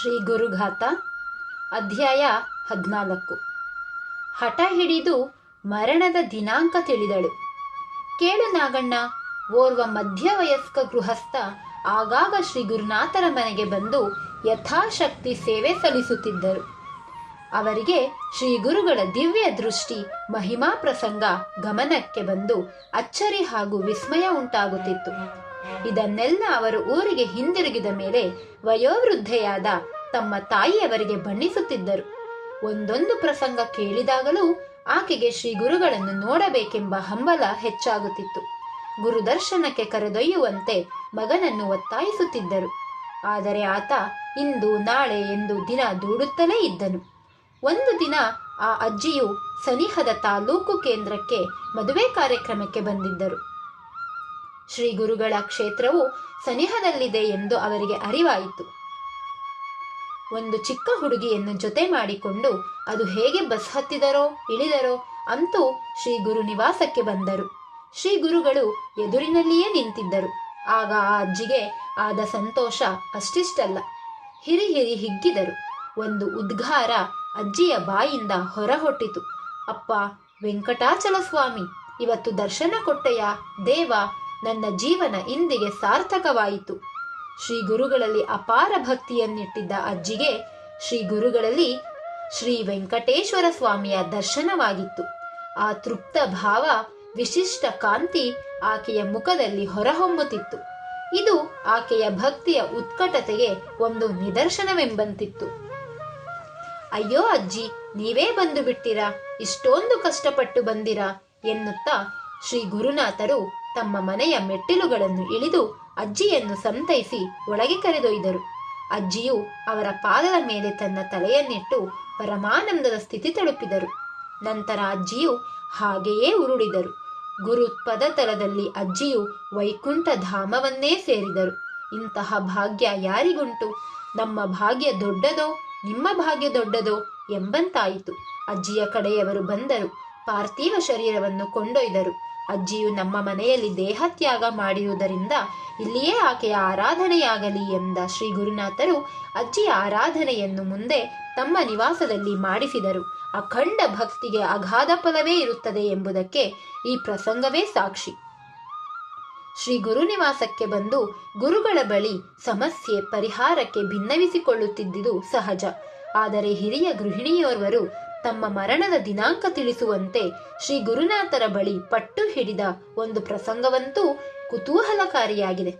ಶ್ರೀ ಗುರುಘಾತ, ಅಧ್ಯಾಯ ಹದಿನಾಲ್ಕು. ಹಠ ಹಿಡಿದು ಮರಣದ ದಿನಾಂಕ ತಿಳಿದಳು. ಕೇಳು ನಾಗಣ್ಣ, ಓರ್ವ ಮಧ್ಯವಯಸ್ಕ ಗೃಹಸ್ಥ, ಆಗಾಗ ಶ್ರೀ ಗುರುನಾಥರ ಮನೆಗೆ ಬಂದು ಯಥಾಶಕ್ತಿ ಸೇವೆ ಸಲ್ಲಿಸುತ್ತಿದ್ದರು. ಅವರಿಗೆ ಶ್ರೀ ಗುರುಗಳ ದಿವ್ಯ ದೃಷ್ಟಿ, ಮಹಿಮಾ ಪ್ರಸಂಗ, ಗಮನಕ್ಕೆ ಬಂದು ಅಚ್ಚರಿ ಹಾಗೂ ವಿಸ್ಮಯ ಉಂಟಾಗುತ್ತಿತ್ತು. ಇದನ್ನೆಲ್ಲ ಅವರು ಊರಿಗೆ ಹಿಂದಿರುಗಿದ ಮೇಲೆ ವಯೋವೃದ್ಧೆಯಾದ ತಮ್ಮ ತಾಯಿಯವರಿಗೆ ಬಣ್ಣಿಸುತ್ತಿದ್ದರು. ಒಂದೊಂದು ಪ್ರಸಂಗ ಕೇಳಿದಾಗಲೂ ಆಕೆಗೆ ಶ್ರೀ ಗುರುಗಳನ್ನು ನೋಡಬೇಕೆಂಬ ಹಂಬಲ ಹೆಚ್ಚಾಗುತ್ತಿತ್ತು. ಗುರುದರ್ಶನಕ್ಕೆ ಕರೆದೊಯ್ಯುವಂತೆ ಮಗನನ್ನು ಒತ್ತಾಯಿಸುತ್ತಿದ್ದರು. ಆದರೆ ಆತ ಇಂದು, ನಾಳೆ ಎಂದು ದಿನ ದೂಡುತ್ತಲೇ ಇದ್ದನು. ಒಂದು ದಿನ ಆ ಅಜ್ಜಿಯು ಸನಿಹದ ತಾಲೂಕು ಕೇಂದ್ರಕ್ಕೆ ಮದುವೆ ಕಾರ್ಯಕ್ರಮಕ್ಕೆ ಬಂದಿದ್ದರು. ಶ್ರೀ ಗುರುಗಳ ಕ್ಷೇತ್ರವು ಸನಿಹದಲ್ಲಿದೆ ಎಂದು ಅವರಿಗೆ ಅರಿವಾಯಿತು. ಒಂದು ಚಿಕ್ಕ ಹುಡುಗಿಯನ್ನು ಜೊತೆ ಮಾಡಿಕೊಂಡು ಅದು ಹೇಗೆ ಬಸ್ ಹತ್ತಿದರೋ, ಇಳಿದರೋ ಅಂತೂ ಶ್ರೀ ಗುರು ನಿವಾಸಕ್ಕೆ ಬಂದರು. ಶ್ರೀ ಗುರುಗಳು ಎದುರಿನಲ್ಲಿಯೇ ನಿಂತಿದ್ದರು. ಆಗ ಆ ಅಜ್ಜಿಗೆ ಆದ ಸಂತೋಷ ಅಷ್ಟಿಷ್ಟಲ್ಲ. ಹಿರಿ ಹಿರಿ ಹಿಗ್ಗಿದರು. ಒಂದು ಉದ್ಗಾರ ಅಜ್ಜಿಯ ಬಾಯಿಂದ ಹೊರಹೊಟ್ಟಿತು. ಅಪ್ಪ ವೆಂಕಟಾಚಲ ಸ್ವಾಮಿ ಇವತ್ತು ದರ್ಶನ ಕೊಟ್ಟೆಯ ದೇವ? ನನ್ನ ಜೀವನ ಇಂದಿಗೆ ಸಾರ್ಥಕವಾಯಿತು. ಶ್ರೀ ಗುರುಗಳಲ್ಲಿ ಅಪಾರ ಭಕ್ತಿಯನ್ನಿಟ್ಟಿದ್ದ ಅಜ್ಜಿಗೆ ಶ್ರೀ ಗುರುಗಳಲ್ಲಿ ಶ್ರೀ ವೆಂಕಟೇಶ್ವರ ಸ್ವಾಮಿಯ ದರ್ಶನವಾಗಿತ್ತು. ಆ ತೃಪ್ತ ಭಾವ, ವಿಶಿಷ್ಟ ಕಾಂತಿ ಆಕೆಯ ಮುಖದಲ್ಲಿ ಹೊರಹೊಮ್ಮುತ್ತಿತ್ತು. ಇದು ಆಕೆಯ ಭಕ್ತಿಯ ಉತ್ಕಟತೆಗೆ ಒಂದು ನಿದರ್ಶನವೆಂಬಂತಿತ್ತು. ಅಯ್ಯೋ ಅಜ್ಜಿ, ನೀವೇ ಬಂದು ಬಿಟ್ಟಿರಾ? ಇಷ್ಟೊಂದು ಕಷ್ಟಪಟ್ಟು ಬಂದಿರಾ? ಎನ್ನುತ್ತಾ ಶ್ರೀ ಗುರುನಾಥರು ತಮ್ಮ ಮನೆಯ ಮೆಟ್ಟಿಲುಗಳನ್ನು ಇಳಿದು ಅಜ್ಜಿಯನ್ನು ಸಂತೈಸಿ ಒಳಗೆ ಕರೆದೊಯ್ದರು. ಅಜ್ಜಿಯು ಅವರ ಪಾದದ ಮೇಲೆ ತನ್ನ ತಲೆಯನ್ನಿಟ್ಟು ಪರಮಾನಂದದ ಸ್ಥಿತಿ ತಲುಪಿದರು. ನಂತರ ಅಜ್ಜಿಯು ಹಾಗೆಯೇ ಉರುಳಿದರು. ಗುರು ಪದತಲದಲ್ಲಿ ಅಜ್ಜಿಯು ವೈಕುಂಠ ಧಾಮವನ್ನೇ ಸೇರಿದರು. ಇಂತಹ ಭಾಗ್ಯ ಯಾರಿಗುಂಟು? ನಮ್ಮ ಭಾಗ್ಯ ದೊಡ್ಡದೋ, ನಿಮ್ಮ ಭಾಗ್ಯ ದೊಡ್ಡದೋ ಎಂಬಂತಾಯಿತು. ಅಜ್ಜಿಯ ಕಡೆಯವರು ಬಂದರು. ಪಾರ್ಥಿವ ಶರೀರವನ್ನು ಕೊಂಡೊಯ್ದರು. ಅಜ್ಜಿಯು ನಮ್ಮ ಮನೆಯಲ್ಲಿ ದೇಹತ್ಯಾಗ ಮಾಡಿರುವುದರಿಂದ ಇಲ್ಲಿಯೇ ಆಕೆಯ ಆರಾಧನೆಯಾಗಲಿ ಎಂದ ಶ್ರೀ ಗುರುನಾಥರು ಅಜ್ಜಿಯ ಆರಾಧನೆಯನ್ನು ಮುಂದೆ ತಮ್ಮ ನಿವಾಸದಲ್ಲಿ ಮಾಡಿಸಿದರು. ಅಖಂಡ ಭಕ್ತಿಗೆ ಅಗಾಧ ಫಲವೇ ಇರುತ್ತದೆ ಎಂಬುದಕ್ಕೆ ಈ ಪ್ರಸಂಗವೇ ಸಾಕ್ಷಿ. ಶ್ರೀ ಗುರು ನಿವಾಸಕ್ಕೆ ಬಂದು ಗುರುಗಳ ಬಳಿ ಸಮಸ್ಯೆ ಪರಿಹಾರಕ್ಕೆ ಭಿನ್ನವಿಸಿಕೊಳ್ಳುತ್ತಿದ್ದುದು ಸಹಜ. ಆದರೆ ಹಿರಿಯ ಗೃಹಿಣಿಯೋರ್ವರು ತಮ್ಮ ಮರಣದ ದಿನಾಂಕ ತಿಳಿಸುವಂತೆ ಶ್ರೀ ಗುರುನಾಥರ ಬಳಿ ಪಟ್ಟು ಹಿಡಿದ ಒಂದು ಪ್ರಸಂಗವಂತೂ ಕುತೂಹಲಕಾರಿಯಾಗಿದೆ.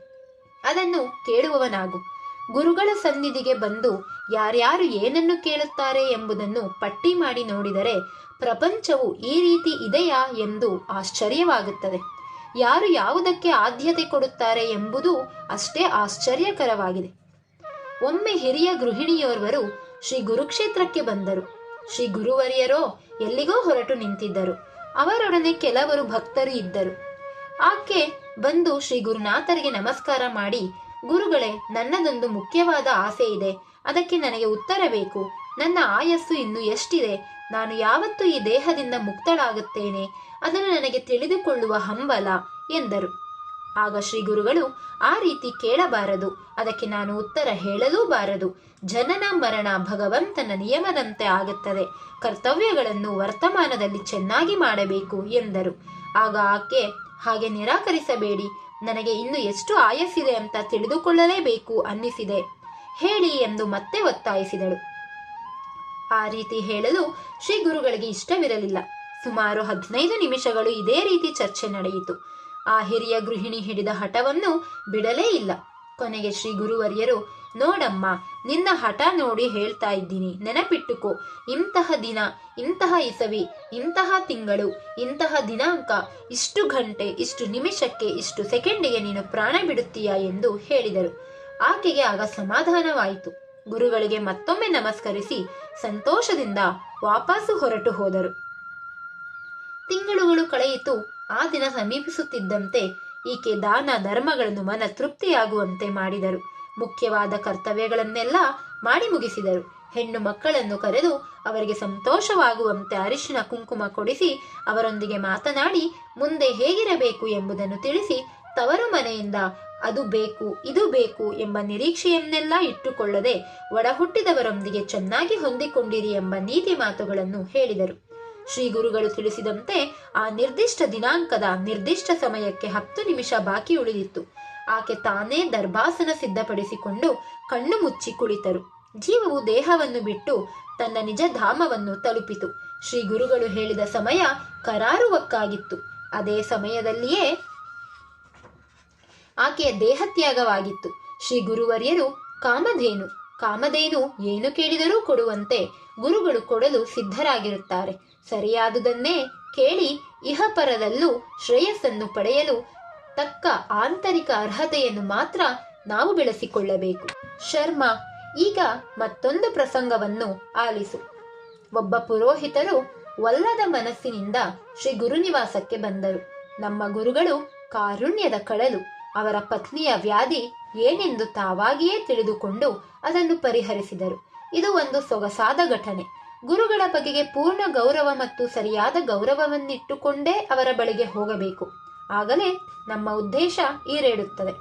ಅದನ್ನು ಕೇಳುವವನಾಗು. ಗುರುಗಳ ಸನ್ನಿಧಿಗೆ ಬಂದು ಯಾರ್ಯಾರು ಏನನ್ನು ಕೇಳುತ್ತಾರೆ ಎಂಬುದನ್ನು ಪಟ್ಟಿ ಮಾಡಿ ನೋಡಿದರೆ ಪ್ರಪಂಚವು ಈ ರೀತಿ ಇದೆಯಾ ಎಂದು ಆಶ್ಚರ್ಯವಾಗುತ್ತದೆ. ಯಾರು ಯಾವುದಕ್ಕೆ ಆದ್ಯತೆ ಕೊಡುತ್ತಾರೆ ಎಂಬುದು ಅಷ್ಟೇ ಆಶ್ಚರ್ಯಕರವಾಗಿದೆ. ಒಮ್ಮೆ ಹಿರಿಯ ಗೃಹಿಣಿಯೋರ್ವರು ಶ್ರೀ ಗುರುಕ್ಷೇತ್ರಕ್ಕೆ ಬಂದರು. ಶ್ರೀ ಗುರುವರಿಯರೋ ಎಲ್ಲಿಗೋ ಹೊರಟು ನಿಂತಿದ್ದರು. ಅವರೊಡನೆ ಕೆಲವರು ಭಕ್ತರು ಇದ್ದರು. ಆಕೆ ಬಂದು ಶ್ರೀ ಗುರುನಾಥರಿಗೆ ನಮಸ್ಕಾರ ಮಾಡಿ, ಗುರುಗಳೇ, ನನ್ನದೊಂದು ಮುಖ್ಯವಾದ ಆಸೆ ಇದೆ. ಅದಕ್ಕೆ ನನಗೆ ಉತ್ತರ ಬೇಕು. ನನ್ನ ಆಯಸ್ಸು ಇನ್ನು ಎಷ್ಟಿದೆ? ನಾನು ಯಾವತ್ತು ಈ ದೇಹದಿಂದ ಮುಕ್ತಳಾಗುತ್ತೇನೆ. ಅದನ್ನು ನನಗೆ ತಿಳಿದುಕೊಳ್ಳುವ ಹಂಬಲ, ಎಂದರು. ಆಗ ಶ್ರೀ ಗುರುಗಳು ಆ ರೀತಿ ಕೇಳಬಾರದು. ಅದಕ್ಕೆ ನಾನು ಉತ್ತರ ಹೇಳಲೂಬಾರದು. ಜನನ ಮರಣ ಭಗವಂತನ ನಿಯಮದಂತೆ ಆಗುತ್ತದೆ. ಕರ್ತವ್ಯಗಳನ್ನು ವರ್ತಮಾನದಲ್ಲಿ ಚೆನ್ನಾಗಿ ಮಾಡಬೇಕು ಎಂದರು. ಆಗ ಆಕೆ, ಹಾಗೆ ನಿರಾಕರಿಸಬೇಡಿ. ನನಗೆ ಇನ್ನು ಎಷ್ಟು ಆಯಸ್ಸಿದೆ ಅಂತ ತಿಳಿದುಕೊಳ್ಳಲೇಬೇಕು ಅನ್ನಿಸಿದೆ. ಹೇಳಿ ಎಂದು ಮತ್ತೆ ಒತ್ತಾಯಿಸಿದಳು. ಆ ರೀತಿ ಹೇಳಲು ಶ್ರೀ ಗುರುಗಳಿಗೆ ಇಷ್ಟವಿರಲಿಲ್ಲ. ಸುಮಾರು ಹದಿನೈದು ನಿಮಿಷಗಳು ಇದೇ ರೀತಿ ಚರ್ಚೆ ನಡೆಯಿತು. ಆ ಹಿರಿಯ ಗೃಹಿಣಿ ಹಿಡಿದ ಹಠವನ್ನು ಬಿಡಲೇ ಇಲ್ಲ. ಕೊನೆಗೆ ಶ್ರೀ ಗುರುವರ್ಯರು, ನೋಡಮ್ಮ, ನಿನ್ನ ಹಠ ನೋಡಿ ಹೇಳ್ತಾ ಇದ್ದೀನಿ. ನೆನಪಿಟ್ಟುಕೋ, ಇಂತಹ ದಿನ, ಇಂತಹ ಇಸವಿ, ಇಂತಹ ತಿಂಗಳು, ಇಂತಹ ದಿನಾಂಕ, ಇಷ್ಟು ಗಂಟೆ, ಇಷ್ಟು ನಿಮಿಷಕ್ಕೆ, ಇಷ್ಟು ಸೆಕೆಂಡಿಗೆ ನೀನು ಪ್ರಾಣ ಬಿಡುತ್ತೀಯಾ ಎಂದು ಹೇಳಿದರು. ಆಕೆಗೆ ಆಗ ಸಮಾಧಾನವಾಯಿತು. ಗುರುಗಳಿಗೆ ಮತ್ತೊಮ್ಮೆ ನಮಸ್ಕರಿಸಿ ಸಂತೋಷದಿಂದ ವಾಪಸ್ಸು ಹೊರಟು ಹೋದರು. ತಿಂಗಳುಗಳು ಕಳೆಯಿತು. ಆ ದಿನ ಸಮೀಪಿಸುತ್ತಿದ್ದಂತೆ ಈಕೆ ದಾನ ಧರ್ಮಗಳನ್ನು ಮನ ತೃಪ್ತಿಯಾಗುವಂತೆ ಮಾಡಿದರು. ಮುಖ್ಯವಾದ ಕರ್ತವ್ಯಗಳನ್ನೆಲ್ಲ ಮಾಡಿ ಮುಗಿಸಿದರು. ಹೆಣ್ಣು ಮಕ್ಕಳನ್ನು ಕರೆದು ಅವರಿಗೆ ಸಂತೋಷವಾಗುವಂತೆ ಅರಿಶಿನ ಕುಂಕುಮ ಕೊಡಿಸಿ ಅವರೊಂದಿಗೆ ಮಾತನಾಡಿ ಮುಂದೆ ಹೇಗಿರಬೇಕು ಎಂಬುದನ್ನು ತಿಳಿಸಿ ತವರು ಮನೆಯಿಂದ ಅದು ಬೇಕು, ಇದು ಬೇಕು ಎಂಬ ನಿರೀಕ್ಷೆಯನ್ನೆಲ್ಲ ಇಟ್ಟುಕೊಳ್ಳದೆ ಒಡಹುಟ್ಟಿದವರೊಂದಿಗೆ ಚೆನ್ನಾಗಿ ಹೊಂದಿಕೊಂಡಿರಿ ಎಂಬ ನೀತಿ ಮಾತುಗಳನ್ನು ಹೇಳಿದರು. ಶ್ರೀ ಗುರುಗಳು ತಿಳಿಸಿದಂತೆ ಆ ನಿರ್ದಿಷ್ಟ ದಿನಾಂಕದ ನಿರ್ದಿಷ್ಟ ಸಮಯಕ್ಕೆ ಹತ್ತು ನಿಮಿಷ ಬಾಕಿ ಉಳಿದಿತ್ತು. ಆಕೆ ತಾನೇ ದರ್ಭಾಸನ ಸಿದ್ಧಪಡಿಸಿಕೊಂಡು ಕಣ್ಣು ಮುಚ್ಚಿ ಕುಳಿತರು. ಜೀವವು ದೇಹವನ್ನು ಬಿಟ್ಟು ತನ್ನ ನಿಜ ಧಾಮವನ್ನು ತಲುಪಿತು. ಶ್ರೀ ಗುರುಗಳು ಹೇಳಿದ ಸಮಯ ಕರಾರುವಕ್ಕಾಗಿತ್ತು. ಅದೇ ಸಮಯದಲ್ಲಿಯೇ ಆಕೆಯ ದೇಹತ್ಯಾಗವಾಗಿತ್ತು. ಶ್ರೀ ಗುರುವರ್ಯರು ಕಾಮಧೇನು ಕಾಮಧೇನು ಏನು ಕೇಳಿದರೂ ಕೊಡುವಂತೆ ಗುರುಗಳು ಕೊಡಲು ಸಿದ್ಧರಾಗಿರುತ್ತಾರೆ. ಸರಿಯಾದುದನ್ನೇ ಕೇಳಿ ಇಹಪರದಲ್ಲೂ ಶ್ರೇಯಸ್ಸನ್ನು ಪಡೆಯಲು ತಕ್ಕ ಆಂತರಿಕ ಅರ್ಹತೆಯನ್ನು ಮಾತ್ರ ನಾವು ಬೆಳೆಸಿಕೊಳ್ಳಬೇಕು. ಶರ್ಮ, ಈಗ ಮತ್ತೊಂದು ಪ್ರಸಂಗವನ್ನು ಆಲಿಸು. ಒಬ್ಬ ಪುರೋಹಿತರು ವಲ್ಲದ ಮನಸ್ಸಿನಿಂದ ಶ್ರೀ ಗುರುನಿವಾಸಕ್ಕೆ ಬಂದರು. ನಮ್ಮ ಗುರುಗಳು ಕಾರುಣ್ಯದ ಕಳಲು, ಅವರ ಪತ್ನಿಯ ವ್ಯಾಧಿ ಏನೆಂದು ತಾವಾಗಿಯೇ ತಿಳಿದುಕೊಂಡು ಅದನ್ನು ಪರಿಹರಿಸಿದರು. ಇದು ಒಂದು ಸೊಗಸಾದ ಘಟನೆ. ಗುರುಗಳ ಬಗೆಗೆ ಪೂರ್ಣ ಗೌರವ ಮತ್ತು ಸರಿಯಾದ ಗೌರವವನ್ನಿಟ್ಟುಕೊಂಡೇ ಅವರ ಬಳಿಗೆ ಹೋಗಬೇಕು. ಆಗಲೇ ನಮ್ಮ ಉದ್ದೇಶ ಈರೇಡುತ್ತದೆ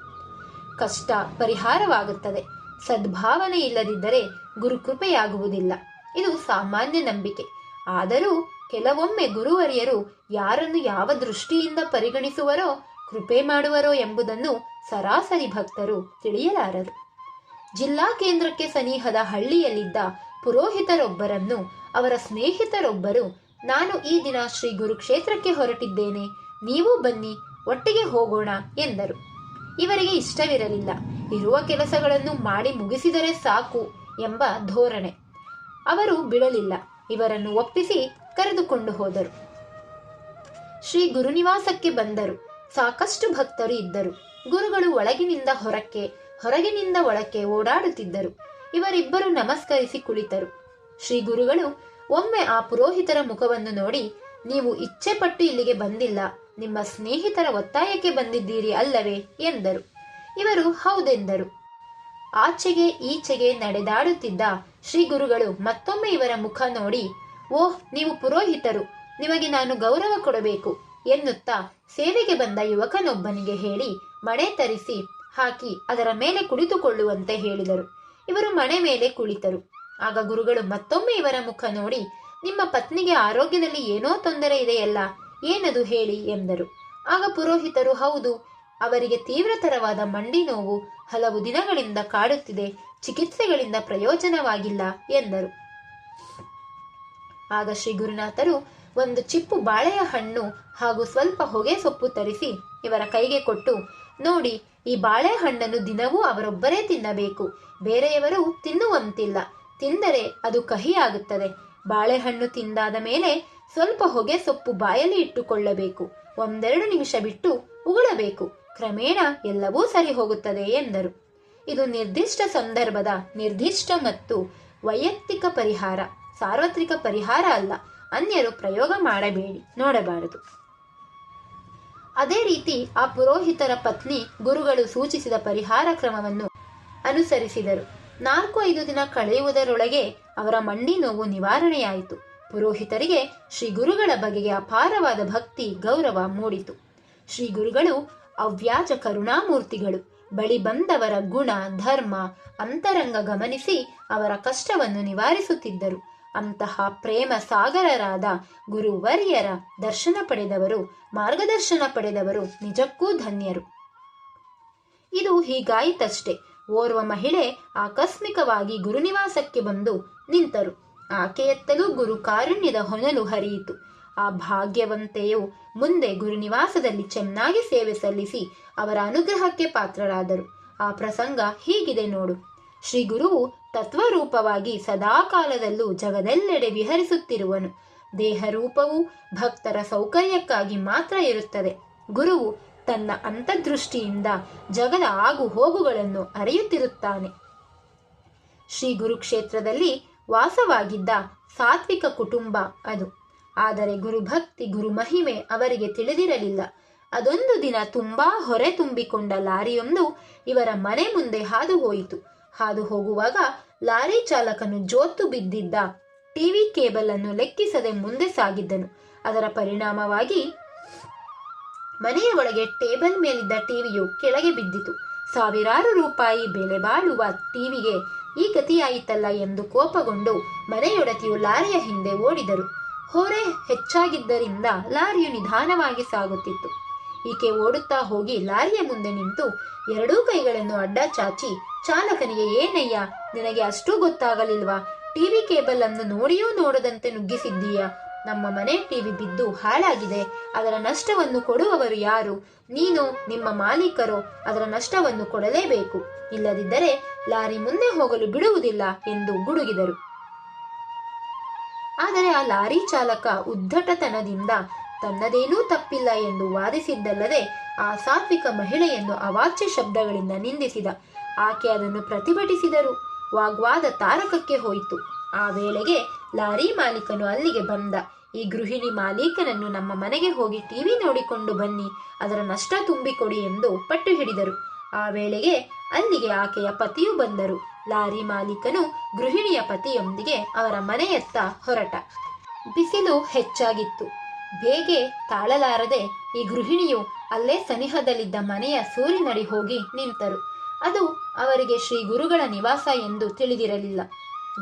ಕಷ್ಟ ಪರಿಹಾರವಾಗುತ್ತದೆ. ಸದ್ಭಾವನೆ ಇಲ್ಲದಿದ್ದರೆ ಗುರುಕೃಪೆಯಾಗುವುದಿಲ್ಲ. ಇದು ಸಾಮಾನ್ಯ ನಂಬಿಕೆ. ಆದರೂ ಕೆಲವೊಮ್ಮೆ ಗುರುವರಿಯರು ಯಾರನ್ನು ಯಾವ ದೃಷ್ಟಿಯಿಂದ ಪರಿಗಣಿಸುವರೋ, ಕೃಪೆ ಮಾಡುವರೋ ಎಂಬುದನ್ನು ಸರಾಸರಿ ಭಕ್ತರು ತಿಳಿಯಲಾರರು. ಜಿಲ್ಲಾ ಕೇಂದ್ರಕ್ಕೆ ಸನಿಹದ ಹಳ್ಳಿಯಲ್ಲಿದ್ದ ಪುರೋಹಿತರೊಬ್ಬರನ್ನು, ಅವರ ಸ್ನೇಹಿತರೊಬ್ಬರು, ನಾನು ಈ ದಿನ ಶ್ರೀ ಗುರುಕ್ಷೇತ್ರಕ್ಕೆ ಹೊರಟಿದ್ದೇನೆ, ನೀವು ಬನ್ನಿ, ಒಟ್ಟಿಗೆ ಹೋಗೋಣ, ಎಂದರು. ಇವರಿಗೆ ಇಷ್ಟವಿರಲಿಲ್ಲ. ಇರುವ ಕೆಲಸಗಳನ್ನು ಮಾಡಿ ಮುಗಿಸಿದರೆ ಸಾಕು, ಎಂಬ ಧೋರಣೆ. ಅವರು ಬಿಡಲಿಲ್ಲ. ಇವರನ್ನು ಒಪ್ಪಿಸಿ ಕರೆದುಕೊಂಡು ಹೋದರು. ಶ್ರೀ ಗುರುನಿವಾಸಕ್ಕೆ ಬಂದರು. ಸಾಕಷ್ಟು ಭಕ್ತರು ಇದ್ದರು. ಗುರುಗಳು ಒಳಗಿನಿಂದ ಹೊರಕ್ಕೆ, ಹೊರಗಿನಿಂದ ಒಳಕ್ಕೆ ಓಡಾಡುತ್ತಿದ್ದರು. ಇವರಿಬ್ಬರು ನಮಸ್ಕರಿಸಿ ಕುಳಿತರು. ಶ್ರೀ ಗುರುಗಳು, ಒಮ್ಮೆ ಆ ಪುರೋಹಿತರ ಮುಖವನ್ನು ನೋಡಿ, ನೀವು ಇಚ್ಛೆ ಪಟ್ಟು ಇಲ್ಲಿಗೆ ಬಂದಿಲ್ಲ, ನಿಮ್ಮ ಸ್ನೇಹಿತರ ಒತ್ತಾಯಕ್ಕೆ ಬಂದಿದ್ದೀರಿ ಅಲ್ಲವೇ ಎಂದರು. ಇವರು ಹೌದೆಂದರು. ಆಚೆಗೆ ಈಚೆಗೆ ನಡೆದಾಡುತ್ತಿದ್ದ ಶ್ರೀ ಗುರುಗಳು ಮತ್ತೊಮ್ಮೆ ಇವರ ಮುಖ ನೋಡಿ, ಓಹ್, ನೀವು ಪುರೋಹಿತರು, ನಿಮಗೆ ನಾನು ಗೌರವ ಕೊಡಬೇಕು ಎನ್ನುತ್ತಾ ಸೇವೆಗೆ ಬಂದ ಯುವಕನೊಬ್ಬನಿಗೆ ಹೇಳಿ, ಮಣೆ ತರಿಸಿ ಹಾಕಿ ಅದರ ಮೇಲೆ ಕುಳಿತುಕೊಳ್ಳುವಂತೆ ಹೇಳಿದರು. ಇವರು ಮಣೆ ಮೇಲೆ ಕುಳಿತರು. ಆಗ ಗುರುಗಳು ಮತ್ತೊಮ್ಮೆ ಇವರ ಮುಖ ನೋಡಿ, ನಿಮ್ಮ ಪತ್ನಿಗೆ ಆರೋಗ್ಯದಲ್ಲಿ ಏನೋ ತೊಂದರೆ ಇದೆಯಲ್ಲ, ಏನದು ಹೇಳಿ ಎಂದರು. ಆಗ ಪುರೋಹಿತರು, ಹೌದು, ಅವರಿಗೆ ತೀವ್ರತರವಾದ ಮಂಡಿ ನೋವು ಹಲವು ದಿನಗಳಿಂದ ಕಾಡುತ್ತಿದೆ, ಚಿಕಿತ್ಸೆಗಳಿಂದ ಪ್ರಯೋಜನವಾಗಿಲ್ಲ ಎಂದರು. ಆಗ ಶ್ರೀ ಗುರುನಾಥರು ಒಂದು ಚಿಪ್ಪು ಬಾಳೆಯ ಹಣ್ಣು ಹಾಗೂ ಸ್ವಲ್ಪ ಹೊಗೆ ಸೊಪ್ಪು ತರಿಸಿ ಇವರ ಕೈಗೆ ಕೊಟ್ಟು, ನೋಡಿ ಈ ಬಾಳೆಹಣ್ಣನ್ನು ದಿನವೂ ಅವರೊಬ್ಬರೇ ತಿನ್ನಬೇಕು. ಬೇರೆಯವರು ತಿನ್ನುವಂತಿಲ್ಲ. ತಿಂದರೆ ಅದು ಕಹಿಯಾಗುತ್ತದೆ. ಬಾಳೆಹಣ್ಣು ತಿಂದಾದ ಮೇಲೆ ಸ್ವಲ್ಪ ಹೊಗೆ ಸೊಪ್ಪು ಬಾಯಲ್ಲಿ ಇಟ್ಟುಕೊಳ್ಳಬೇಕು. ಒಂದೆರಡು ನಿಮಿಷ ಬಿಟ್ಟು ಉಗುಳಬೇಕು. ಕ್ರಮೇಣ ಎಲ್ಲವೂ ಸರಿ ಹೋಗುತ್ತದೆ ಎಂದರು. ಇದು ನಿರ್ದಿಷ್ಟ ಸಂದರ್ಭದ ನಿರ್ದಿಷ್ಟ ಮತ್ತು ವೈಯಕ್ತಿಕ ಪರಿಹಾರ. ಸಾರ್ವತ್ರಿಕ ಪರಿಹಾರ ಅಲ್ಲ. ಅನ್ಯರು ಪ್ರಯೋಗ ಮಾಡಬೇಡಿ. ನೋಡಬಾರದು. ಅದೇ ರೀತಿ ಆ ಪುರೋಹಿತರ ಪತ್ನಿ ಗುರುಗಳು ಸೂಚಿಸಿದ ಪರಿಹಾರ ಕ್ರಮವನ್ನು ಅನುಸರಿಸಿದರು. ನಾಲ್ಕು ಐದು ದಿನ ಕಳೆಯುವುದರೊಳಗೆ ಅವರ ಮಂಡಿ ನೋವು ನಿವಾರಣೆಯಾಯಿತು. ಪುರೋಹಿತರಿಗೆ ಶ್ರೀ ಗುರುಗಳ ಬಗೆಗೆ ಅಪಾರವಾದ ಭಕ್ತಿ, ಗೌರವ ಮೂಡಿತು. ಶ್ರೀ ಗುರುಗಳು ಅವ್ಯಾಜ ಕರುಣಾಮೂರ್ತಿಗಳು. ಬಳಿ ಬಂದವರ ಗುಣ, ಧರ್ಮ, ಅಂತರಂಗ ಗಮನಿಸಿ ಅವರ ಕಷ್ಟವನ್ನು ನಿವಾರಿಸುತ್ತಿದ್ದರು. ಅಂತಹ ಪ್ರೇಮ ಸಾಗರರಾದ ಗುರುವರ್ಯರ ದರ್ಶನ ಪಡೆದವರು, ಮಾರ್ಗದರ್ಶನ ಪಡೆದವರು ನಿಜಕ್ಕೂ ಧನ್ಯರು. ಇದು ಹೀಗಾಯಿತಷ್ಟೇ. ಓರ್ವ ಮಹಿಳೆ ಆಕಸ್ಮಿಕವಾಗಿ ಗುರುನಿವಾಸಕ್ಕೆ ಬಂದು ನಿಂತರು. ಆಕೆಯತ್ತಲೂ ಗುರು ಕಾರುಣ್ಯದ ಹೊನಲು ಹರಿಯಿತು. ಆ ಭಾಗ್ಯವಂತೆಯು ಮುಂದೆ ಗುರುನಿವಾಸದಲ್ಲಿ ಚೆನ್ನಾಗಿ ಸೇವೆ ಸಲ್ಲಿಸಿ ಅವರ ಅನುಗ್ರಹಕ್ಕೆ ಪಾತ್ರರಾದರು. ಆ ಪ್ರಸಂಗ ಹೀಗಿದೆ ನೋಡು. ಶ್ರೀ ಗುರುವು ತತ್ವರೂಪವಾಗಿ ಸದಾಕಾಲದಲ್ಲೂ ಜಗದೆಲ್ಲೆಡೆ ವಿಹರಿಸುತ್ತಿರುವನು. ದೇಹರೂಪವು ಭಕ್ತರ ಸೌಕರ್ಯಕ್ಕಾಗಿ ಮಾತ್ರ ಇರುತ್ತದೆ. ಗುರುವು ತನ್ನ ಅಂತರ್ದೃಷ್ಟಿಯಿಂದ ಜಗದ ಆಗು ಹೋಗುಗಳನ್ನು ಅರಿಯುತ್ತಿರುತ್ತಾನೆ. ಶ್ರೀ ಗುರುಕ್ಷೇತ್ರದಲ್ಲಿ ವಾಸವಾಗಿದ್ದ ಸಾತ್ವಿಕ ಕುಟುಂಬ ಅದು. ಆದರೆ ಗುರುಭಕ್ತಿ, ಗುರುಮಹಿಮೆ ಅವರಿಗೆ ತಿಳಿದಿರಲಿಲ್ಲ. ಅದೊಂದು ದಿನ ತುಂಬಾ ಹೊರೆ ತುಂಬಿಕೊಂಡ ಲಾರಿಯೊಂದು ಇವರ ಮನೆ ಮುಂದೆ ಹಾದು ಹೋಯಿತು. ಹಾದು ಹೋಗುವಾಗ ಲಾರಿ ಚಾಲಕನು ಜೋತು ಬಿದ್ದಿದ್ದ ಟಿವಿ ಕೇಬಲ್ ಅನ್ನು ಲೆಕ್ಕಿಸದೆ ಮುಂದೆ ಸಾಗಿದ್ದನು. ಅದರ ಪರಿಣಾಮವಾಗಿ ಮನೆಯ ಒಳಗೆ ಟೇಬಲ್ ಮೇಲಿದ್ದ ಟಿವಿಯು ಕೆಳಗೆ ಬಿದ್ದಿತು. ಸಾವಿರಾರು ರೂಪಾಯಿ ಬೆಲೆ ಬಾಳುವ ಟಿವಿಗೆ ಈ ಗತಿಯಾಯಿತಲ್ಲ ಎಂದು ಕೋಪಗೊಂಡು ಮನೆಯೊಡತಿಯು ಲಾರಿಯ ಹಿಂದೆ ಓಡಿದರು. ಹೊರೆ ಹೆಚ್ಚಾಗಿದ್ದರಿಂದ ಲಾರಿಯು ನಿಧಾನವಾಗಿ ಸಾಗುತ್ತಿತ್ತು. ಈಕೆ ಓಡುತ್ತಾ ಹೋಗಿ ಲಾರಿಯ ಮುಂದೆ ನಿಂತು, ಎರಡೂ ಕೈಗಳನ್ನು ಅಡ್ಡ ಚಾಚಿ, ಚಾಲಕನಿಗೆ, ಏನಯ್ಯ, ನಿನಗೆ ಅಷ್ಟೂ ಗೊತ್ತಾಗಲಿಲ್ವಾ? ಟಿವಿ ಕೇಬಲ್ ಅನ್ನು ನೋಡಿಯೂ ನೋಡದಂತೆ ನುಗ್ಗಿಸಿದ್ದೀಯಾ? ನಮ್ಮ ಮನೆ ಟಿವಿ ಬಿದ್ದು ಹಾಳಾಗಿದೆ. ಅದರ ನಷ್ಟವನ್ನು ಕೊಡುವವರು ಯಾರು? ನೀನು ನಿಮ್ಮ ಮಾಲೀಕರು. ಅದರ ನಷ್ಟವನ್ನು ಕೊಡಲೇಬೇಕು. ಇಲ್ಲದಿದ್ದರೆ ಲಾರಿ ಮುಂದೆ ಹೋಗಲು ಬಿಡುವುದಿಲ್ಲ ಎಂದು ಗುಡುಗಿದರು. ಆದರೆ ಆ ಲಾರಿ ಚಾಲಕ ಉದ್ದಟತನದಿಂದ ತನ್ನದೇನೂ ತಪ್ಪಿಲ್ಲ ಎಂದು ವಾದಿಸಿದ್ದಲ್ಲದೆ ಆ ಸಾತ್ವಿಕ ಮಹಿಳೆಯನ್ನು ಅವಾಚ್ಯ ಶಬ್ದಗಳಿಂದ ನಿಂದಿಸಿದ. ಆಕೆ ಅದನ್ನು ಪ್ರತಿಭಟಿಸಿದರು. ವಾಗ್ವಾದ ತಾರಕಕ್ಕೆ ಹೋಯಿತು. ಆ ವೇಳೆಗೆ ಲಾರಿ ಮಾಲೀಕನು ಅಲ್ಲಿಗೆ ಬಂದ. ಈ ಗೃಹಿಣಿ ಮಾಲೀಕನನ್ನು ನಮ್ಮ ಮನೆಗೆ ಹೋಗಿ ಟಿವಿ ನೋಡಿಕೊಂಡು ಬನ್ನಿ. ಅದರ ನಷ್ಟ ತುಂಬಿಕೊಡಿ ಎಂದು ಪಟ್ಟು ಹಿಡಿದರು. ಆ ವೇಳೆಗೆ ಅಲ್ಲಿಗೆ ಆಕೆಯ ಪತಿಯು ಬಂದರು. ಲಾರಿ ಮಾಲೀಕನು ಗೃಹಿಣಿಯ ಪತಿಯೊಂದಿಗೆ ಅವರ ಮನೆಯತ್ತ ಹೊರಟ. ಬಿಸಿಲು ಹೆಚ್ಚಾಗಿತ್ತು. ಬೇಗೆ ತಾಳಲಾರದೆ ಈ ಗೃಹಿಣಿಯು ಅಲ್ಲೇ ಸನಿಹದಲ್ಲಿದ್ದ ಮನೆಯ ಸೂರಿನಡಿ ಹೋಗಿ ನಿಂತರು. ಅದು ಅವರಿಗೆ ಶ್ರೀ ಗುರುಗಳ ನಿವಾಸ ಎಂದು ತಿಳಿದಿರಲಿಲ್ಲ.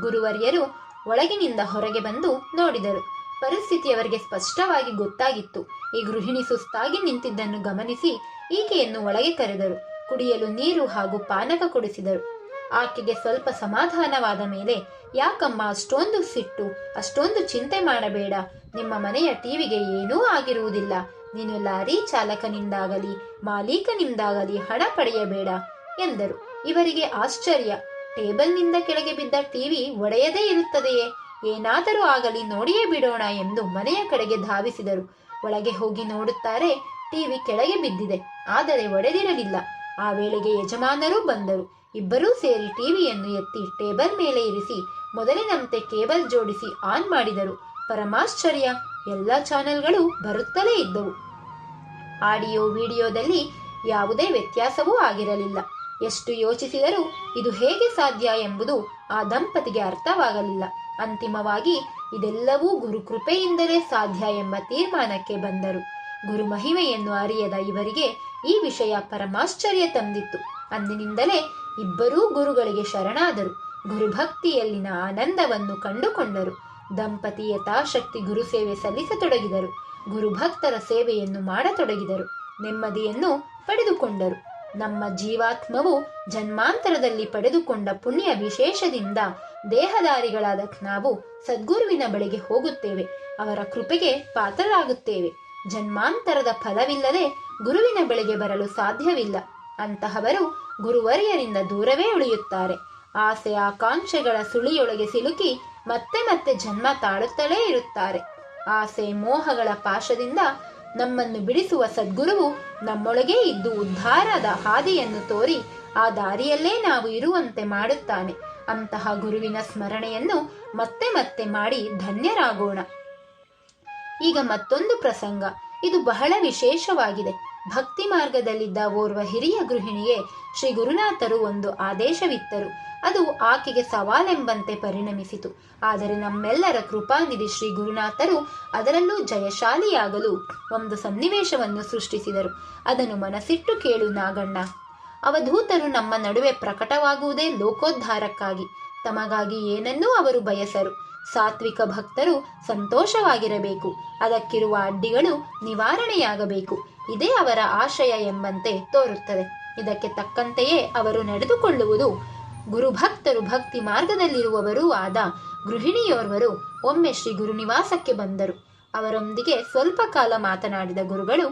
ಗುರುವರ್ಯರು ಒಳಗಿನಿಂದ ಹೊರಗೆ ಬಂದು ನೋಡಿದರು. ಪರಿಸ್ಥಿತಿ ಅವರಿಗೆ ಸ್ಪಷ್ಟವಾಗಿ ಗೊತ್ತಾಗಿತ್ತು. ಈ ಗೃಹಿಣಿ ಸುಸ್ತಾಗಿ ನಿಂತಿದ್ದನ್ನು ಗಮನಿಸಿ ಈಕೆಯನ್ನು ಒಳಗೆ ಕರೆದರು. ಕುಡಿಯಲು ನೀರು ಹಾಗೂ ಪಾನಕ ಕೊಡಿಸಿದರು. ಆಕೆಗೆ ಸ್ವಲ್ಪ ಸಮಾಧಾನವಾದ ಮೇಲೆ, ಯಾಕಮ್ಮ ಅಷ್ಟೊಂದು ಸಿಟ್ಟು, ಅಷ್ಟೊಂದು ಚಿಂತೆ ಮಾಡಬೇಡ. ನಿಮ್ಮ ಮನೆಯ ಟಿವಿಗೆ ಏನೂ ಆಗಿರುವುದಿಲ್ಲ. ನೀನು ಲಾರಿ ಚಾಲಕನಿಂದಾಗಲಿ, ಮಾಲೀಕನಿಂದಾಗಲಿ ಹಣ ಪಡೆಯಬೇಡ, ಎಂದರು. ಇವರಿಗೆ ಆಶ್ಚರ್ಯ. ಟೇಬಲ್ನಿಂದ ಕೆಳಗೆ ಬಿದ್ದ ಟಿವಿ ಒಡೆಯದೇ ಇರುತ್ತದೆಯೇ? ಏನಾದರೂ ಆಗಲಿ ನೋಡಿಯೇ ಬಿಡೋಣ ಎಂದು ಮನೆಯ ಕಡೆಗೆ ಧಾವಿಸಿದರು. ಒಳಗೆ ಹೋಗಿ ನೋಡುತ್ತಾರೆ, ಟಿವಿ ಕೆಳಗೆ ಬಿದ್ದಿದೆ, ಆದರೆ ಒಡೆದಿರಲಿಲ್ಲ. ಆ ವೇಳೆಗೆ ಯಜಮಾನರೂ ಬಂದರು. ಇಬ್ಬರೂ ಸೇರಿ ಟಿವಿಯನ್ನು ಎತ್ತಿ ಟೇಬಲ್ ಮೇಲೆ ಇರಿಸಿ ಮೊದಲಿನಂತೆ ಕೇಬಲ್ ಜೋಡಿಸಿ ಆನ್ ಮಾಡಿದರು. ಪರಮಾಶ್ಚರ್ಯ! ಎಲ್ಲ ಚಾನೆಲ್ಗಳು ಬರುತ್ತಲೇ ಇದ್ದವು. ಆಡಿಯೋ, ವಿಡಿಯೋದಲ್ಲಿ ಯಾವುದೇ ವ್ಯತ್ಯಾಸವೂ ಆಗಿರಲಿಲ್ಲ. ಎಷ್ಟು ಯೋಚಿಸಿದರೂ ಇದು ಹೇಗೆ ಸಾಧ್ಯ ಎಂಬುದು ಆ ದಂಪತಿಗೆ ಅರ್ಥವಾಗಲಿಲ್ಲ. ಅಂತಿಮವಾಗಿ, ಇದೆಲ್ಲವೂ ಗುರುಕೃಪೆಯಿಂದಲೇ ಸಾಧ್ಯ ಎಂಬ ತೀರ್ಮಾನಕ್ಕೆ ಬಂದರು. ಗುರು ಮಹಿಮೆಯನ್ನು ಅರಿಯದ ಇವರಿಗೆ ಈ ವಿಷಯ ಪರಮಾಶ್ಚರ್ಯ ತಂದಿತ್ತು. ಅಂದಿನಿಂದಲೇ ಇಬ್ಬರೂ ಗುರುಗಳಿಗೆ ಶರಣಾದರು. ಗುರುಭಕ್ತಿಯಲ್ಲಿನ ಆನಂದವನ್ನು ಕಂಡುಕೊಂಡರು. ದಂಪತಿ ಯಥಾಶಕ್ತಿ ಗುರು ಸೇವೆ ಸಲ್ಲಿಸತೊಡಗಿದರು. ಗುರುಭಕ್ತರ ಸೇವೆಯನ್ನು ಮಾಡತೊಡಗಿದರು. ನೆಮ್ಮದಿಯನ್ನು ಪಡೆದುಕೊಂಡರು. ನಮ್ಮ ಜೀವಾತ್ಮವು ಜನ್ಮಾಂತರದಲ್ಲಿ ಪಡೆದುಕೊಂಡ ಪುಣ್ಯ ವಿಶೇಷದಿಂದ ದೇಹದಾರಿಗಳಾದ ನಾವು ಸದ್ಗುರುವಿನ ಬಳಿಗೆ ಹೋಗುತ್ತೇವೆ. ಅವರ ಕೃಪೆಗೆ ಪಾತ್ರರಾಗುತ್ತೇವೆ. ಜನ್ಮಾಂತರದ ಫಲವಿಲ್ಲದೆ ಗುರುವಿನ ಬಳಿಗೆ ಬರಲು ಸಾಧ್ಯವಿಲ್ಲ. ಅಂತಹವರು ಗುರುವರಿಯರಿಂದ ದೂರವೇ ಉಳಿಯುತ್ತಾರೆ. ಆಸೆ ಆಕಾಂಕ್ಷೆಗಳ ಸುಳಿಯೊಳಗೆ ಸಿಲುಕಿ ಮತ್ತೆ ಮತ್ತೆ ಜನ್ಮ ತಾಳುತ್ತಲೇ ಇರುತ್ತಾರೆ. ಆಸೆ ಮೋಹಗಳ ಪಾಶದಿಂದ ನಮ್ಮನ್ನು ಬಿಡಿಸುವ ಸದ್ಗುರುವು ನಮ್ಮೊಳಗೇ ಇದ್ದು ಉದ್ಧಾರದ ಹಾದಿಯನ್ನು ತೋರಿ ಆ ದಾರಿಯಲ್ಲೇ ನಾವು ಇರುವಂತೆ ಮಾಡುತ್ತಾನೆ. ಅಂತಹ ಗುರುವಿನ ಸ್ಮರಣೆಯನ್ನು ಮತ್ತೆ ಮತ್ತೆ ಮಾಡಿ ಧನ್ಯರಾಗೋಣ. ಈಗ ಮತ್ತೊಂದು ಪ್ರಸಂಗ. ಇದು ಬಹಳ ವಿಶೇಷವಾಗಿದೆ. ಭಕ್ತಿ ಮಾರ್ಗದಲ್ಲಿದ್ದ ಓರ್ವ ಹಿರಿಯ ಗೃಹಿಣಿಗೆ ಶ್ರೀ ಗುರುನಾಥರು ಒಂದು ಆದೇಶವಿತ್ತರು. ಅದು ಆಕೆಗೆ ಸವಾಲೆಂಬಂತೆ ಪರಿಣಮಿಸಿತು. ಆದರೆ ನಮ್ಮೆಲ್ಲರ ಕೃಪಾನಿಧಿ ಶ್ರೀ ಗುರುನಾಥರು ಅದರಲ್ಲೂ ಜಯಶಾಲಿಯಾಗಲು ಒಂದು ಸನ್ನಿವೇಶವನ್ನು ಸೃಷ್ಟಿಸಿದರು. ಅದನ್ನು ಮನಸ್ಸಿಟ್ಟು ಕೇಳು ನಾಗಣ್ಣ. ಅವಧೂತರು ನಮ್ಮ ನಡುವೆ ಪ್ರಕಟವಾಗುವುದೇ ಲೋಕೋದ್ಧಾರಕ್ಕಾಗಿ. ತಮಗಾಗಿ ಏನನ್ನೂ ಅವರು ಬಯಸರು. ಸಾತ್ವಿಕ ಭಕ್ತರು ಸಂತೋಷವಾಗಿರಬೇಕು. ಅದಕ್ಕಿರುವ ಅಡ್ಡಿಗಳು ನಿವಾರಣೆಯಾಗಬೇಕು. ಇದೇ ಅವರ ಆಶಯ ಎಂಬಂತೆ ತೋರುತ್ತದೆ. ಇದಕ್ಕೆ ತಕ್ಕಂತೆಯೇ ಅವರು ನಡೆದುಕೊಳ್ಳುವುದು. ಗುರುಭಕ್ತರು ಭಕ್ತಿ ಮಾರ್ಗದಲ್ಲಿರುವವರೂ ಆದ ಗೃಹಿಣಿಯೋರ್ವರು ಒಮ್ಮೆ ಶ್ರೀ ಗುರುನಿವಾಸಕ್ಕೆ ಬಂದರು. ಅವರೊಂದಿಗೆ ಸ್ವಲ್ಪ ಕಾಲ ಮಾತನಾಡಿದ ಗುರುಗಳು,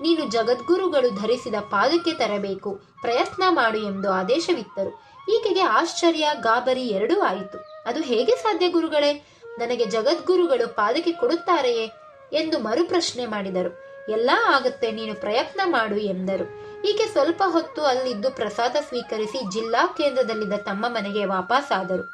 ನೀನು ಜಗದ್ಗುರುಗಳು ಧರಿಸಿದ ಪಾದಕ್ಕೆ ತರಬೇಕು, ಪ್ರಯತ್ನ ಮಾಡು ಎಂದು ಆದೇಶವಿತ್ತರು. ಈಕೆಗೆ ಆಶ್ಚರ್ಯ, ಗಾಬರಿ ಎರಡೂ ಆಯಿತು. ಅದು ಹೇಗೆ ಸಾಧ್ಯ ಗುರುಗಳೇ? ನನಗೆ ಜಗದ್ಗುರುಗಳು ಪಾದಕ್ಕೆ ಕೊಡುತ್ತಾರೆಯೇ? ಎಂದು ಮರುಪ್ರಶ್ನೆ ಮಾಡಿದರು. ಎಲ್ಲ ಆಗುತ್ತೆ, ನೀನು ಪ್ರಯತ್ನ ಮಾಡು ಎಂದರು. ಈಕೆ ಸ್ವಲ್ಪ ಹೊತ್ತು ಅಲ್ಲಿದ್ದು ಪ್ರಸಾದ ಸ್ವೀಕರಿಸಿ ಜಿಲ್ಲಾ ಕೇಂದ್ರದಲ್ಲಿದ್ದ ತಮ್ಮ ಮನೆಗೆ ವಾಪಸ್ಸಾದರು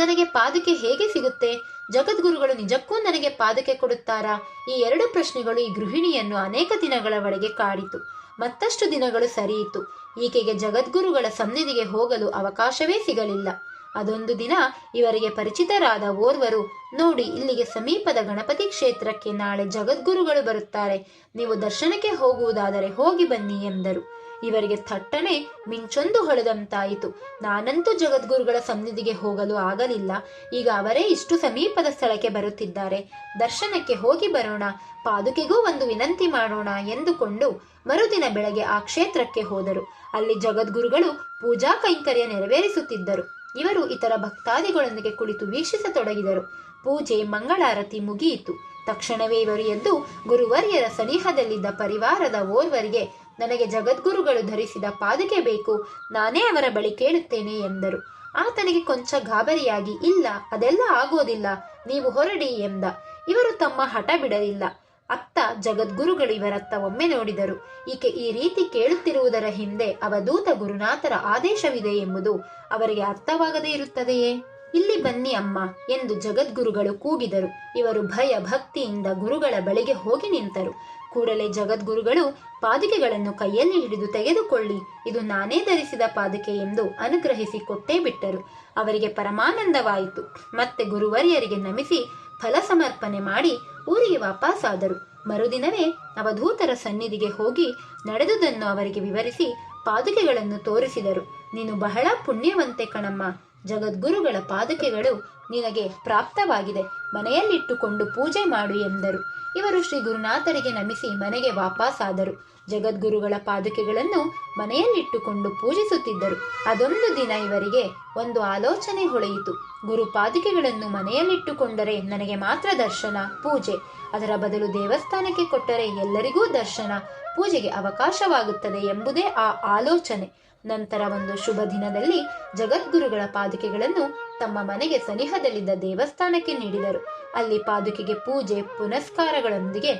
ನನಗೆ ಪಾದಕೆ ಹೇಗೆ ಸಿಗುತ್ತೆ? ಜಗದ್ಗುರುಗಳು ನಿಜಕ್ಕೂ ನನಗೆ ಪಾದಕೆ ಕೊಡುತ್ತಾರಾ? ಈ ಎರಡು ಪ್ರಶ್ನೆಗಳು ಈ ಗೃಹಿಣಿಯನ್ನು ಅನೇಕ ದಿನಗಳವರೆಗೆ ಕಾಡಿತು. ಮತ್ತಷ್ಟು ದಿನಗಳು ಸರಿಯಿತು. ಈಕೆಗೆ ಜಗದ್ಗುರುಗಳ ಸನ್ನಿಧಿಗೆ ಹೋಗಲು ಅವಕಾಶವೇ ಸಿಗಲಿಲ್ಲ. ಅದೊಂದು ದಿನ ಇವರಿಗೆ ಪರಿಚಿತರಾದ ಓರ್ವರು, ನೋಡಿ, ಇಲ್ಲಿಗೆ ಸಮೀಪದ ಗಣಪತಿ ಕ್ಷೇತ್ರಕ್ಕೆ ನಾಳೆ ಜಗದ್ಗುರುಗಳು ಬರುತ್ತಾರೆ. ನೀವು ದರ್ಶನಕ್ಕೆ ಹೋಗುವುದಾದರೆ ಹೋಗಿ ಬನ್ನಿ ಎಂದರು. ಇವರಿಗೆ ಥಟ್ಟನೆ ಮಿಂಚೊಂದು ಹೊಳೆದಂತಾಯಿತು. ನಾನಂತೂ ಜಗದ್ಗುರುಗಳ ಸನ್ನಿಧಿಗೆ ಹೋಗಲು ಆಗಲಿಲ್ಲ. ಈಗ ಅವರೇ ಇಷ್ಟು ಸಮೀಪದ ಸ್ಥಳಕ್ಕೆ ಬರುತ್ತಿದ್ದಾರೆ. ದರ್ಶನಕ್ಕೆ ಹೋಗಿ ಬರೋಣ. ಪಾದುಕೆಗೂ ಒಂದು ವಿನಂತಿ ಮಾಡೋಣ ಎಂದುಕೊಂಡು ಮರುದಿನ ಬೆಳಗ್ಗೆ ಆ ಕ್ಷೇತ್ರಕ್ಕೆ ಹೋದರು. ಅಲ್ಲಿ ಜಗದ್ಗುರುಗಳು ಪೂಜಾ ಕೈಂಕರ್ಯ ನೆರವೇರಿಸುತ್ತಿದ್ದರು. ಇವರು ಇತರ ಭಕ್ತಾದಿಗಳೊಂದಿಗೆ ಕುಳಿತು ವೀಕ್ಷಿಸತೊಡಗಿದರು. ಪೂಜೆ, ಮಂಗಳಾರತಿ ಮುಗಿಯಿತು. ತಕ್ಷಣವೇ ಇವರು ಎಂದು ಗುರುವರ್ಯರ ಸನಿಹದಲ್ಲಿದ್ದ ಪರಿವಾರದ ಓರ್ವರಿಗೆ, ನನಗೆ ಜಗದ್ಗುರುಗಳು ಧರಿಸಿದ ಪಾದಕೆ ಬೇಕು, ನಾನೇ ಅವರ ಬಳಿ ಕೇಳುತ್ತೇನೆ ಎಂದರು. ಆತನಿಗೆ ಕೊಂಚ ಗಾಬರಿಯಾಗಿ ಇಲ್ಲ, ಅದೆಲ್ಲ ಆಗೋದಿಲ್ಲ, ನೀವು ಹೊರಡಿ ಎಂದ. ಇವರು ತಮ್ಮ ಹಠ ಬಿಡಲಿಲ್ಲ. ಅತ್ತ ಜಗದ್ಗುರುಗಳು ಇವರತ್ತ ಒಮ್ಮೆ ನೋಡಿದರು. ಈಕೆ ಈ ರೀತಿ ಕೇಳುತ್ತಿರುವುದರ ಹಿಂದೆ ಅವಧೂತ ಗುರುನಾಥರ ಆದೇಶವಿದೆ ಎಂಬುದು ಅವರಿಗೆ ಅರ್ಥವಾಗದೇ ಇರುತ್ತದೆಯೇ? ಇಲ್ಲಿ ಬನ್ನಿ ಅಮ್ಮ ಎಂದು ಜಗದ್ಗುರುಗಳು ಕೂಗಿದರು. ಇವರು ಭಯ ಭಕ್ತಿಯಿಂದ ಗುರುಗಳ ಬಳಿಗೆ ಹೋಗಿ ನಿಂತರು. ಕೂಡಲೇ ಜಗದ್ಗುರುಗಳು ಪಾದುಕೆಗಳನ್ನು ಕೈಯಲ್ಲಿ ಹಿಡಿದು ತೆಗೆದುಕೊಳ್ಳಿ, ಇದು ನಾನೇ ಧರಿಸಿದ ಪಾದುಕೆ ಎಂದು ಅನುಗ್ರಹಿಸಿ ಕೊಟ್ಟೇ ಬಿಟ್ಟರು. ಅವರಿಗೆ ಪರಮಾನಂದವಾಯಿತು. ಮತ್ತೆ ಗುರುವರಿಯರಿಗೆ ನಮಿಸಿ ಫಲ ಸಮರ್ಪಣೆ ಮಾಡಿ ಊರಿಗೆ ವಾಪಸ್ಸಾದರು ಮರುದಿನವೇ ಅವಧೂತರ ಸನ್ನಿಧಿಗೆ ಹೋಗಿ ನಡೆದುದನ್ನು ಅವರಿಗೆ ವಿವರಿಸಿ ಪಾದುಕೆಗಳನ್ನು ತೋರಿಸಿದರು. ನೀನು ಬಹಳ ಪುಣ್ಯವಂತೆ ಕಣಮ್ಮ. ಜಗದ್ಗುರುಗಳ ಪಾದುಕೆಗಳು ನಿನಗೆ ಪ್ರಾಪ್ತವಾಗಿದೆ. ಮನೆಯಲ್ಲಿಟ್ಟುಕೊಂಡು ಪೂಜೆ ಮಾಡು ಎಂದರು. ಇವರು ಶ್ರೀ ಗುರುನಾಥರಿಗೆ ನಮಿಸಿ ಮನೆಗೆ ವಾಪಸ್ಸಾದರು ಜಗದ್ಗುರುಗಳ ಪಾದುಕೆಗಳನ್ನು ಮನೆಯಲ್ಲಿಟ್ಟುಕೊಂಡು ಪೂಜಿಸುತ್ತಿದ್ದರು. ಅದೊಂದು ದಿನ ಇವರಿಗೆ ಒಂದು ಆಲೋಚನೆ ಹೊಳೆಯಿತು. ಗುರು ಪಾದುಕೆಗಳನ್ನು ಮನೆಯಲ್ಲಿಟ್ಟುಕೊಂಡರೆ ನನಗೆ ಮಾತ್ರ ದರ್ಶನ, ಪೂಜೆ. ಅದರ ಬದಲು ದೇವಸ್ಥಾನಕ್ಕೆ ಕೊಟ್ಟರೆ ಎಲ್ಲರಿಗೂ ದರ್ಶನ ಪೂಜೆಗೆ ಅವಕಾಶವಾಗುತ್ತದೆ ಎಂಬುದೇ ಆ ಆಲೋಚನೆ. ನಂತರ ಒಂದು ಶುಭ ದಿನದಲ್ಲಿ ಜಗದ್ಗುರುಗಳ ಪಾದುಕೆಗಳನ್ನು ತಮ್ಮ ಮನೆಗೆ ಸನಿಹದಲ್ಲಿದ್ದ ದೇವಸ್ಥಾನಕ್ಕೆ ನೀಡಿದರು. ಅಲ್ಲಿ ಪಾದುಕೆಗೆ ಪೂಜೆ, ಪುನಸ್ಕಾರಗಳೊಂದಿಗೆ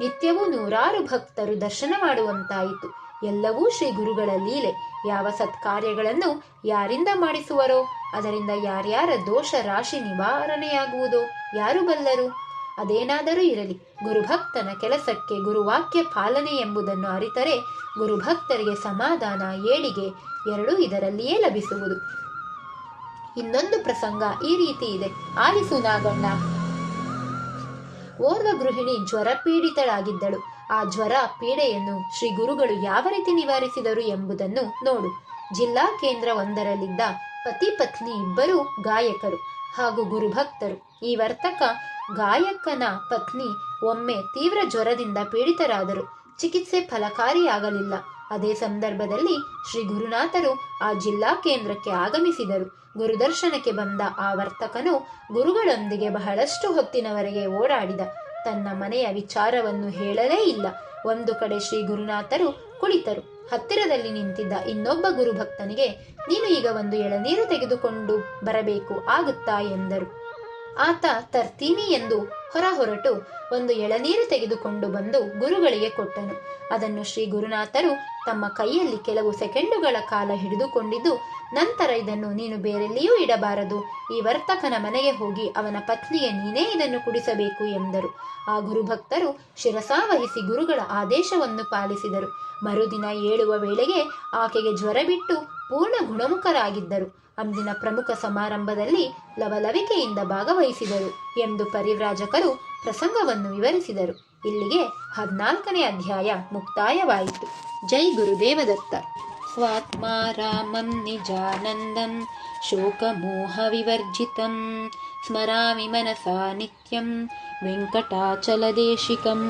ನಿತ್ಯವೂ ನೂರಾರು ಭಕ್ತರು ದರ್ಶನ ಮಾಡುವಂತಾಯಿತು. ಎಲ್ಲವೂ ಶ್ರೀ ಗುರುಗಳ ಲೀಲೆ. ಯಾವ ಸತ್ಕಾರ್ಯಗಳನ್ನು ಯಾರಿಂದ ಮಾಡಿಸುವರೋ, ಅದರಿಂದ ಯಾರ್ಯಾರ ದೋಷ, ರಾಶಿ ನಿವಾರಣೆಯಾಗುವುದೋ, ಯಾರು ಬಲ್ಲರು? ಅದೇನಾದರೂ ಇರಲಿ, ಗುರುಭಕ್ತನ ಕೆಲಸಕ್ಕೆ ಗುರುವಾಕ್ಯ ಪಾಲನೆ ಎಂಬುದನ್ನು ಅರಿತರೆ ಗುರುಭಕ್ತರಿಗೆ ಸಮಾಧಾನ, ಏಳಿಗೆ ಎರಡೂ ಇದರಲ್ಲಿಯೇ ಲಭಿಸುವುದು. ಇನ್ನೊಂದು ಪ್ರಸಂಗ ಈ ರೀತಿ ಇದೆ. ಆಲಿಸು ನಾಗಣ್ಣ ಓರ್ವ ಗೃಹಿಣಿ ಜ್ವರ ಪೀಡಿತಳಾಗಿದ್ದಳು ಆ ಜ್ವರ ಪೀಡೆಯನ್ನು ಶ್ರೀ ಗುರುಗಳು ಯಾವ ರೀತಿ ನಿವಾರಿಸಿದರು ಎಂಬುದನ್ನು ನೋಡು. ಜಿಲ್ಲಾ ಕೇಂದ್ರ ಒಂದರಲ್ಲಿದ್ದ ಪತಿ ಪತ್ನಿ ಇಬ್ಬರು ಗಾಯಕರು ಹಾಗೂ ಗುರುಭಕ್ತರು. ಈ ವರ್ತಕ ಗಾಯಕನ ಪತ್ನಿ ಒಮ್ಮೆ ತೀವ್ರ ಜ್ವರದಿಂದ ಪೀಡಿತರಾದರು. ಚಿಕಿತ್ಸೆ ಫಲಕಾರಿಯಾಗಲಿಲ್ಲ. ಅದೇ ಸಂದರ್ಭದಲ್ಲಿ ಶ್ರೀ ಗುರುನಾಥರು ಆ ಜಿಲ್ಲಾ ಕೇಂದ್ರಕ್ಕೆ ಆಗಮಿಸಿದರು. ಗುರುದರ್ಶನಕ್ಕೆ ಬಂದ ಆ ವರ್ತಕನು ಗುರುಗಳೊಂದಿಗೆ ಬಹಳಷ್ಟು ಹೊತ್ತಿನವರೆಗೆ ಓಡಾಡಿದ. ತನ್ನ ಮನೆಯ ವಿಚಾರವನ್ನು ಹೇಳಲೇ ಇಲ್ಲ. ಒಂದು ಕಡೆ ಶ್ರೀ ಗುರುನಾಥರು ಕುಳಿತರು. ಹತ್ತಿರದಲ್ಲಿ ನಿಂತಿದ್ದ ಇನ್ನೊಬ್ಬ ಗುರುಭಕ್ತನಿಗೆ, ನೀನು ಈಗ ಒಂದು ಎಳನೀರು ತೆಗೆದುಕೊಂಡು ಬರಬೇಕು, ಆಗುತ್ತಾ? ಎಂದರು. ಆತ ತರ್ತೀನಿ ಎಂದು ಹೊರ ಹೊರಟು ಒಂದು ಎಳನೀರು ತೆಗೆದುಕೊಂಡು ಬಂದು ಗುರುಗಳಿಗೆ ಕೊಟ್ಟನು. ಅದನ್ನು ಶ್ರೀ ಗುರುನಾಥರು ತಮ್ಮ ಕೈಯಲ್ಲಿ ಕೆಲವು ಸೆಕೆಂಡುಗಳ ಕಾಲ ಹಿಡಿದುಕೊಂಡಿದ್ದು, ನಂತರ ಇದನ್ನು ನೀನು ಬೇರೆಲ್ಲಿಯೂ ಇಡಬಾರದು. ಈ ವರ್ತಕನ ಮನೆಗೆ ಹೋಗಿ ಅವನ ಪತ್ನಿಗೆ ನೀನೇ ಇದನ್ನು ಕುಡಿಸಬೇಕು ಎಂದರು. ಆ ಗುರುಭಕ್ತರು ಶಿರಸಾವಹಿಸಿ ಗುರುಗಳ ಆದೇಶವನ್ನು ಪಾಲಿಸಿದರು. ಮರುದಿನ ಏಳುವ ವೇಳೆಗೆ ಆಕೆಗೆ ಜ್ವರ ಬಿಟ್ಟು ಪೂರ್ಣ ಗುಣಮುಖರಾಗಿದ್ದರು. ಅಂದಿನ ಪ್ರಮುಖ ಸಮಾರಂಭದಲ್ಲಿ ಲವಲವಿಕೆಯಿಂದ ಭಾಗವಹಿಸಿದರು ಎಂದು ಪರಿವ್ರಾಜಕರು ಪ್ರಸಂಗವನ್ನು ವಿವರಿಸಿದರು. ಇಲ್ಲಿಗೆ ಹದಿನಾಲ್ಕನೇ ಅಧ್ಯಾಯ ಮುಕ್ತಾಯವಾಯಿತು. ಜೈ ಗುರುದೇವದತ್ತ. ಸ್ವಾತ್ಮ ರಾಮಂ ನಿಜಾನಂದಂ ಶೋಕಮೋಹವಿವರ್ಜಿತಂ ಸ್ಮರಾಮಿ ಮನಸಾ ವೆಂಕಟಾಚಲದೇಶಿಕಂ